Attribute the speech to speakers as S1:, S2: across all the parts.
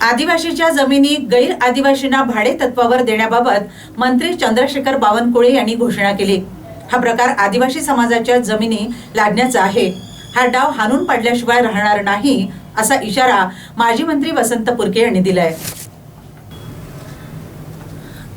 S1: आदिवासीच्या जमिनी गैर आदिवासींना भाडे तत्वावर देण्याबाबत मंत्री चंद्रशेखर बावनकुळे यांनी घोषणा केली. हा प्रकार आदिवासी समाजाच्या जमिनी लादण्याचा आहे. हा डाव हाणून पाडल्याशिवाय राहणार नाही असा इशारा माजी मंत्री वसंत पुरके यांनी दिलाय.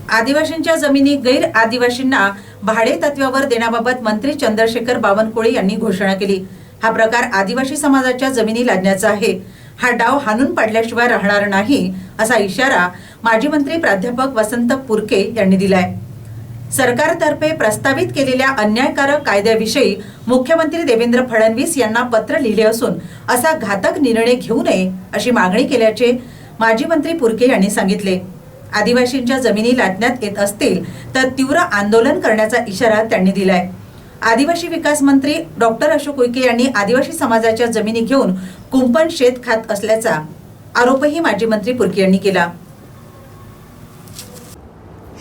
S1: आदिवासींच्या जमिनी गैर आदिवासींना भाडे तत्वावर देण्याबाबत मंत्री चंद्रशेखर बावनकुळे यांनी घोषणा केली. हा प्रकार आदिवासी समाजाच्या जमिनी लादण्याचा आहे. हा डाव हाणून पाडल्याशिवाय राहणार नाही असा इशारा माजी मंत्री प्राध्यापक वसंत पुरके यांनी दिलाय. सरकारतर्फे प्रस्तावित केलेल्या अन्यायकारक कायद्याविषयी मुख्यमंत्री देवेंद्र फडणवीस यांना पत्र लिहिले असून असा घातक निर्णय घेऊ नये अशी मागणी केल्याचे माजी मंत्री पुरके यांनी सांगितले. आदिवासींच्या जमिनी लादण्यात येत असतील तर तीव्र आंदोलन करण्याचा इशारा त्यांनी दिलाय. आदिवासी विकास मंत्री डॉक्टर अशोक उईके यांनी आदिवासी समाजाच्या जमिनी घेऊन कुंपण शेत खात असल्याचा आरोपही माजी मंत्री पुरके यांनी केला.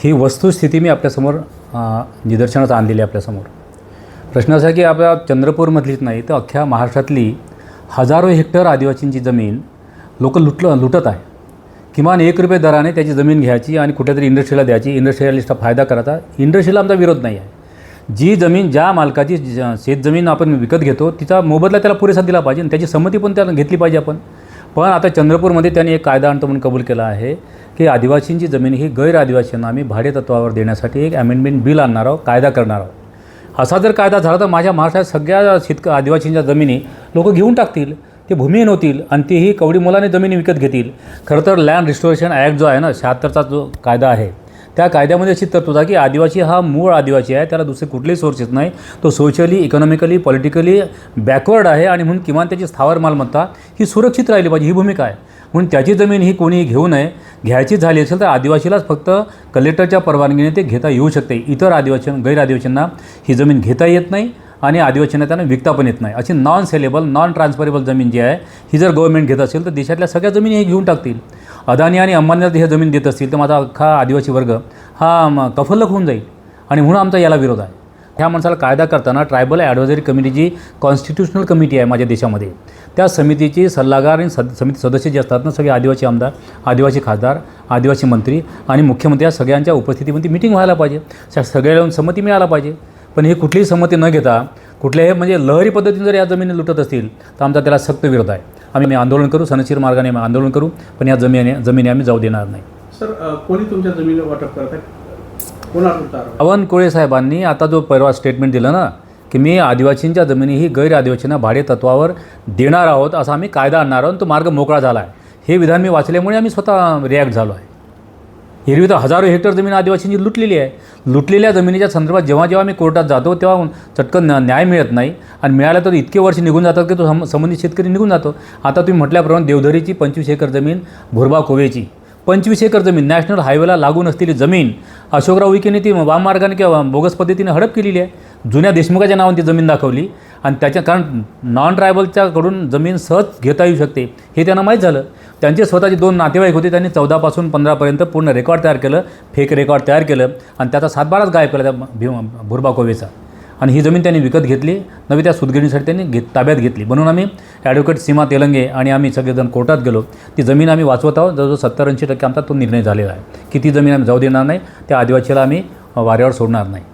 S2: ही वस्तुस्थिती मी आपल्यासमोर निदर्शनात आणलेली आहे आपल्यासमोर प्रश्न असा की आपल्या चंद्रपूरमधलीच नाही तर अख्ख्या महाराष्ट्रातली हजारो हेक्टर आदिवासींची जमीन लोक लुटलं लुटत आहे. किमान एक रुपये दराने त्याची जमीन घ्यायची आणि कुठेतरी इंडस्ट्रीला द्यायची. इंडस्ट्रियलिस्टला फायदा करायचा. इंडस्ट्रीला आमचा विरोध नाही आहे. जी जमीन ज्या मालकाची ज- शेतजमीन आपण विकत घेतो तिचा मोबदला त्याला पुरेसा दिला पाहिजे आणि त्याची संमती पण त्याला घेतली पाहिजे आपण. पण आता चंद्रपूरमध्ये त्यांनी एक कायदा आणतो म्हणून कबूल केला आहे की आदिवासींची जमीन ही गैर आदिवासींना आम्ही भाडेतत्वावर देण्यासाठी एक अमेंडमेंट बिल आणणार आहोत कायदा करणार आहोत. असा जर कायदा झाला तर माझ्या महाराष्ट्रात सगळ्या शेतक आदिवासींच्या जमिनी लोक घेऊन टाकतील ते भूमिहीन होतील आणि तेही कवडी मुलाने जमिनी विकत घेतील. खरं तर लँड रिस्टोरेशन ॲक्ट जो आहे ना शहात्तरचा जो कायदा आहे त्या कायद्यामध्ये अशी तरतूद आहे की आदिवासी हा मूळ आदिवासी आहे त्याला दुसरे कुठलेही सोर्सेस नाही. तो सोशली इकॉनॉमिकली पॉलिटिकली बॅकवर्ड आहे आणि म्हणून किमान त्याची स्थावर मालमत्ता ही सुरक्षित राहिली पाहिजे ही भूमिका आहे. म्हणून त्याची जमीन ही कोणी घेऊ नये. घ्यायची झाली असेल तर आदिवासीलाच फक्त कलेक्टरच्या परवानगीने ते घेता येऊ शकते. इतर आदिवासी गैर आदिवासींना ही जमीन घेता येत नाही. आणि आदिवासींना त्यांना विकता पण येत नाही. अशी नॉन सेलेबल नॉन ट्रान्सफरेबल जमीन जी आहे ही जर गव्हर्नमेंट घेत असेल तर देशातल्या सगळ्या जमिनी हे घेऊन टाकतील. अदानी आणि अंबानीला जर हे जमीन देत असतील तर माझा अख्खा आदिवासी वर्ग हा म, कफल्लक होऊन जाईल. आणि म्हणून आमचा याला विरोध आहे. ह्या माणसाला कायदा करताना ट्रायबल ॲडव्हायझरी कमिटीची कॉन्स्टिट्युशनल कमिटी आहे माझ्या देशामध्ये त्या समितीची सल्लागार आणि सद समिती सदस्य जे असतात ना सगळे आदिवासी आमदार आदिवासी खासदार आदिवासी मंत्री आणि मुख्यमंत्री या सगळ्यांच्या उपस्थितीमध्ये मिटिंग व्हायला पाहिजे. स- सगळ्या संमती मिळायला पाहिजे. पण हे कुठलीही संमती न घेता कुठल्याही म्हणजे लहरी पद्धतीने जर या जमिनी लुटत असतील तर आमचा त्याला सक्त विरोध आहे. आम्ही आंदोलन करू सनशीर मार्गाने आम्ही आंदोलन करू पण या जमिनी जमिनी आम्ही जाऊ देणार नाही.
S3: सर कोणी तुमच्या जमिनी वाटप करत आहे? आहे?
S2: बावनकुळे साहेबांनी आता जो परवा स्टेटमेंट दिलं ना की मी आदिवासींच्या जमिनी ही गैर आदिवासींना भाडे तत्वावर देणार आहोत असा आम्ही कायदा आणणार आहोत तो मार्ग मोकळा झाला आहे. हे विधान मी वाचल्यामुळे आम्ही स्वतः रिॲक्ट झालो आहे. एरवी तर हजारो हेक्टर जमीन आदिवासींची लुटलेली आहे. लुटलेल्या जमिनीच्या संदर्भात जेव्हा जेव्हा मी कोर्टात जातो तेव्हा चटकन न्याय मिळत नाही. आणि मिळाला तर इतके वर्ष निघून जातात की तो सम संबंधित शेतकरी निघून जातो. आता तुम्ही म्हटल्याप्रमाणे देवधरीची पंचवीस एकर जमीन भुरबा कोवेची. पंचवीस एकर जमीन नॅशनल हायवेला लागून असलेली जमीन अशोकराव विखेने ती वाम मार्गाने किंवा बोगस पद्धतीने हडप केलेली आहे. जुन्या देशमुखाच्या नावाने ती जमीन दाखवली. आणि त्याच्या कारण नॉन ट्रायबलच्याकडून जमीन सहज घेता येऊ शकते. हे त्यांना माहीत झालं. त्यांचे स्वतःचे दोन नातेवाईक होते. त्यांनी चौदापासून पंधरापर्यंत पूर्ण रेकॉर्ड तयार केलं. फेक रेकॉर्ड तयार केलं. आणि त्याचा सातबाराच गायब केला त्या भीमा भुरबा कोवेचा आणि ही जमीन त्यांनी विकत घेतली. नवी त्या सुदगिरणीसाठी त्यांनी घेत ताब्यात घेतली. म्हणून आम्ही ॲडव्होकेट सीमा तेलंगे आणि आम्ही सगळेजण कोर्टात गेलो. ती जमीन आम्ही वाचवत आहोत. जवळजवळ सत्तर ऐंशी टक्के आमचा तो निर्णय झालेला आहे. की ती जमीन आम्ही जाऊ देणार नाही. त्या आदिवासीला आम्ही वाऱ्यावर सोडणार नाही.